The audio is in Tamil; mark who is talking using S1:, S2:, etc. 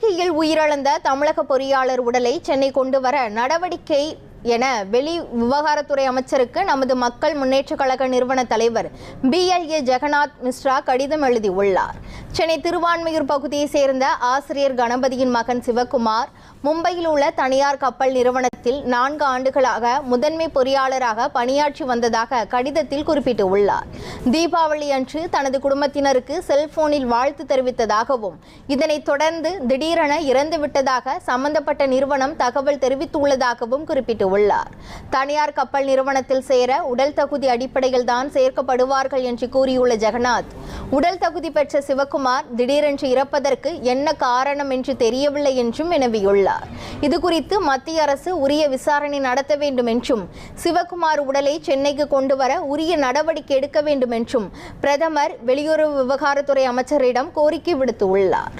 S1: துருக்கியில் உயிரிழந்த தமிழக பொறியாளர் உடலை சென்னை கொண்டு வர நடவடிக்கை என வெளி விவகாரத்துறை அமைச்சருக்கு நமது மக்கள் முன்னேற்றக் கழக நிறுவன தலைவர் பிஎல்ஏ ஜெகநாத் மிஸ்ரா கடிதம் எழுதியுள்ளார். சென்னை திருவான்மையூர் பகுதியைச் சேர்ந்த ஆசிரியர் கணபதியின் மகன் சிவகுமார் மும்பையில் உள்ள தனியார் கப்பல் நிறுவனத்தில் நான்கு ஆண்டுகளாக முதன்மை பொறியாளராக பணியாற்றி வந்ததாக கடிதத்தில் குறிப்பிட்டுள்ளார். தீபாவளி அன்று தனது குடும்பத்தினருக்கு செல்போனில் வாழ்த்து தெரிவித்ததாகவும் இதனைத் தொடர்ந்து திடீரென இறந்துவிட்டதாக சம்பந்தப்பட்ட நிறுவனம் தகவல் தெரிவித்துள்ளதாகவும் குறிப்பிட்டுள்ளார். தனியார் கப்பல் நிறுவனத்தில் சேர உடல் தகுதி அடிப்படையில் தான் சேர்க்கப்படுவார்கள் என்று கூறியுள்ள ஜெகநாத் உடல் தகுதி பெற்ற சிவகுமார் திடீரென்று இறப்பதற்கு என்ன காரணம் என்று தெரியவில்லை என்றும் வினவியுள்ளார். இதுகுறித்து மத்திய அரசு உரிய விசாரணை நடத்த வேண்டும் என்றும் சிவகுமார் உடலை சென்னைக்கு கொண்டு வர உரிய நடவடிக்கை எடுக்க வேண்டும் என்றும் பிரதமர் வெளியுறவு விவகாரத்துறை அமைச்சரிடம் கோரிக்கை விடுத்துள்ளார்.